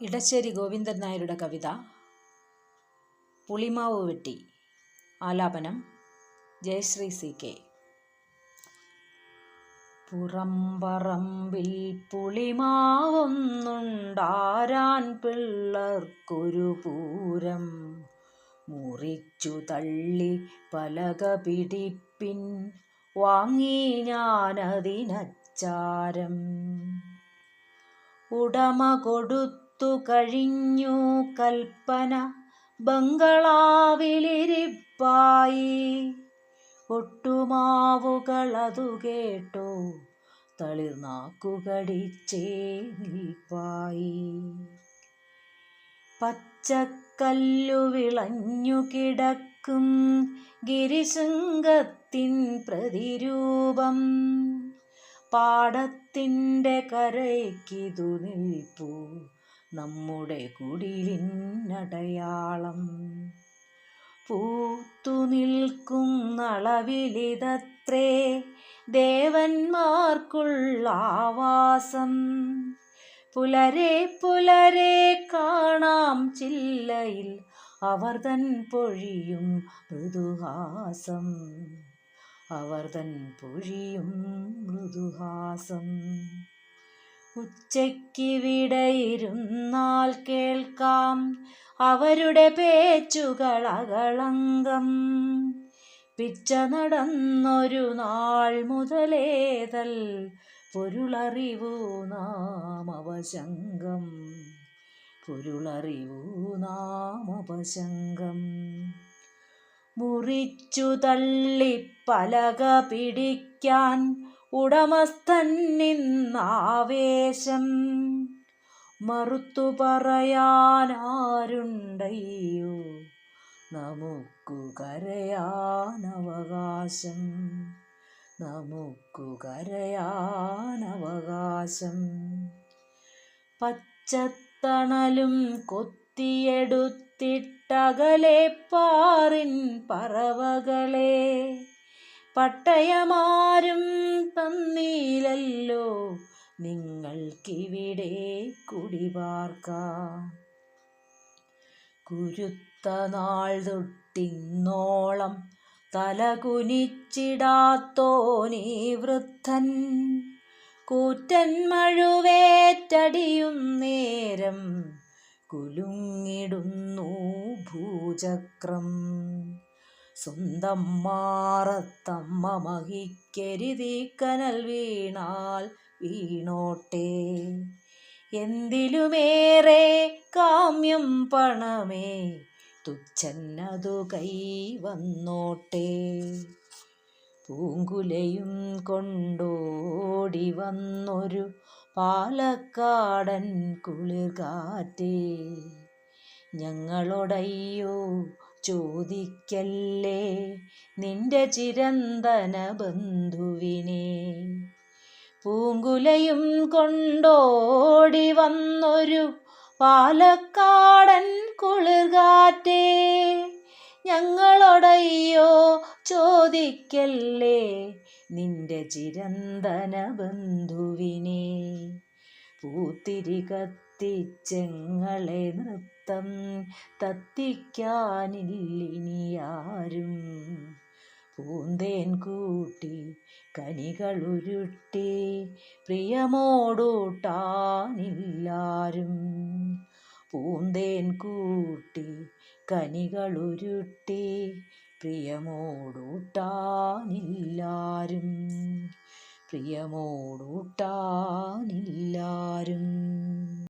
ഇടശ്ശേരി ഗോവിന്ദൻ നായരുടെ കവിത പുളിമാവ് വെട്ടി ആലാപനം ജയശ്രീ സി കെ. പുറംപറമ്പിൽ പുളിമാവൊന്നുണ്ടാരാൻ പിള്ളർക്കൊരു പൂരം. മുറിച്ചു തള്ളി പലക പിടിപ്പിൻ വാങ്ങി ഞാനതിനച്ചാരം. ഉടമ കൊടുത്തു കഴിഞ്ഞു കൽപ്പന ബംഗളാവിലിരിപ്പായി. ഒട്ടുമാവുകളതു കേട്ടോ തളിർനാക്കുകടിച്ചേ നിൽപ്പായി പച്ചക്കല്ലു വിളഞ്ഞു കിടക്കും ഗിരിശൃംഗത്തിൻ പ്രതിരൂപം. പാടത്തിന്റെ കരയ്ക്കിതു നിൽപ്പു നമ്മുടെ കുടിലിന്നടയാളം. പൂത്തു നിൽക്കും നളവിലിതത്രേ ദേവന്മാർക്കുള്ള ആവാസം. പുലരെ പുലരെ കാണാം ചില്ലയിൽ അവർ തൻ പൊഴിയും മൃദുഹാസം. അവർ തൻ പൊഴിയും മൃദുഹാസം. ഉച്ചയ്ക്കിവിടെയിരുന്നാൽ കേൾക്കാം അവരുടെ പേച്ചുകളകളങ്കം പിച്ച നടന്നൊരു നാൾ മുതലേതൽ പൊരുളറിവു നാം അവശങ്കം പൊരുളറിവു നാം അവശങ്കം മുറിച്ചു തള്ളി പലക പിടിക്കാൻ ഉടമസ്ഥൻ നിന്നാവേശം. മറുത്തു പറയാനാരുണ്ടയ്യോ? നമുക്കു കരയാനവകാശം. നമുക്കു കരയാനവകാശം. പച്ചത്തണലും കൊത്തിയെടുത്തിട്ടകലെ പാറിൻ പറവകളെ. പട്ടയമാരും തന്നീലല്ലോ നിങ്ങൾക്കിവിടെ കുടിപാർക്കാം. കുരുത്ത നാൾ തൊട്ടിന്നോളം തലകുനിച്ചിടാത്തോനീ വൃദ്ധൻ. കൂറ്റൻ മഴുവേറ്റടിയും നേരം കുലുങ്ങിടുന്നു ഭൂചക്രം. സ്വന്തം മാറത്തമ്മ മഹിക്കരുതി കനൽ വീണാൽ വീണോട്ടെ. എന്തിലുമേറെ കാമ്യം പണമേ തുച്ഛന്നതു കൈ വന്നോട്ടെ. പൂങ്കുലയും കൊണ്ടോടി വന്നൊരു പാലക്കാടൻ കുളിർകാറ്റേ. ഞങ്ങളോടയ്യോ ചോദിക്കല്ലേ നിന്റെ ചിരന്തന ബന്ധുവിനെ? പൂങ്കുലയും കൊണ്ടോടി വന്നൊരു പാലക്കാടൻ കുളിർകാറ്റേ. ഞങ്ങളോടയ്യോ ചോദിക്കല്ലേ നിന്റെ ചിരന്തന ബന്ധുവിനെ? പൂത്തിരി കത്തിച്ചെങ്ങളെ നൃത്തം തത്തിക്കാനില്ലിനിയാരും. പൂന്തേൻ കൂട്ടി കനികളുരുട്ടി പ്രിയമോടൂട്ടാനില്ലാരും. പൂന്തേൻ കൂട്ടി കനികളുരുട്ടി പ്രിയമോടൂട്ടാനില്ലാരും. പ്രിയമോടൂട്ടാനില്ലാരും.